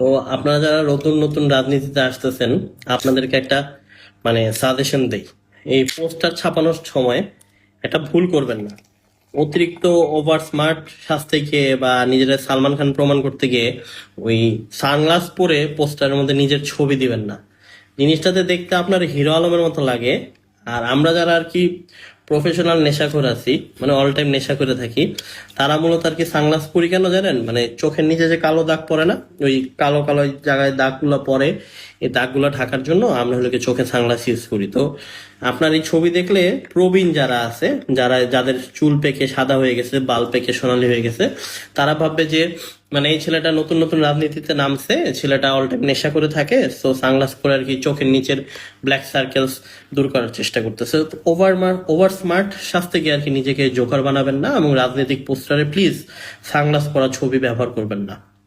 তো আপনারা যারা নতুন নতুন রাজনীতিতে আসতেছেন, আপনাদেরকে একটা মানে সাজেশন দেই। এই পোস্টার ছাপানোর সময় একটা ভুল করবেন না। অতিরিক্ত ওভার স্মার্ট সাজতে গিয়ে বা নিজেরা সালমান খান প্রমাণ করতে গিয়ে ওই সানগ্লাস পরে পোস্টারের মধ্যে নিজের ছবি দিবেন না। জিনিসটাতে দেখতে আপনার হিরো আলমের মতো লাগে। আর আমরা যারা আর কি প্রফেশনাল নেশা করে আছি মানে অল টাইম নেশা করে থাকি। তারা মূলত আর কি সানগ্লাস পরি কেন জানেন? মানে চোখের নিচে যে কালো দাগ পড়ে না, ওই কালো কালো জায়গায় দাগগুলো পড়ে, এই দাগগুলো ঢাকার জন্য আমরা হলো কি চোখে সানগ্লাস ইউজ করি। তো আপনার এই ছবি দেখলে প্রবীণ যারা আছে, যারা, যাদের চুল পেকে সাদা হয়ে গেছে, বাল পেকে সোনালি হয়ে গেছে, তারা ভাববে যে মানে এই ছেলেটা নতুন নতুন রাজনীতিতে নামছে, ছেলেটা অল টাইম নেশা করে থাকে সো সানগ্লাস পরে আর কি চোখের নিচের ব্ল্যাক সার্কেলস দূর করার চেষ্টা করতেছে। ওভার ওভার স্মার্ট সাজতে গিয়ে আর কি নিজেকে জোকার বানাবেন না এবং রাজনৈতিক পোস্টারে প্লিজ সানগ্লাস পরা ছবি ব্যবহার করবেন না।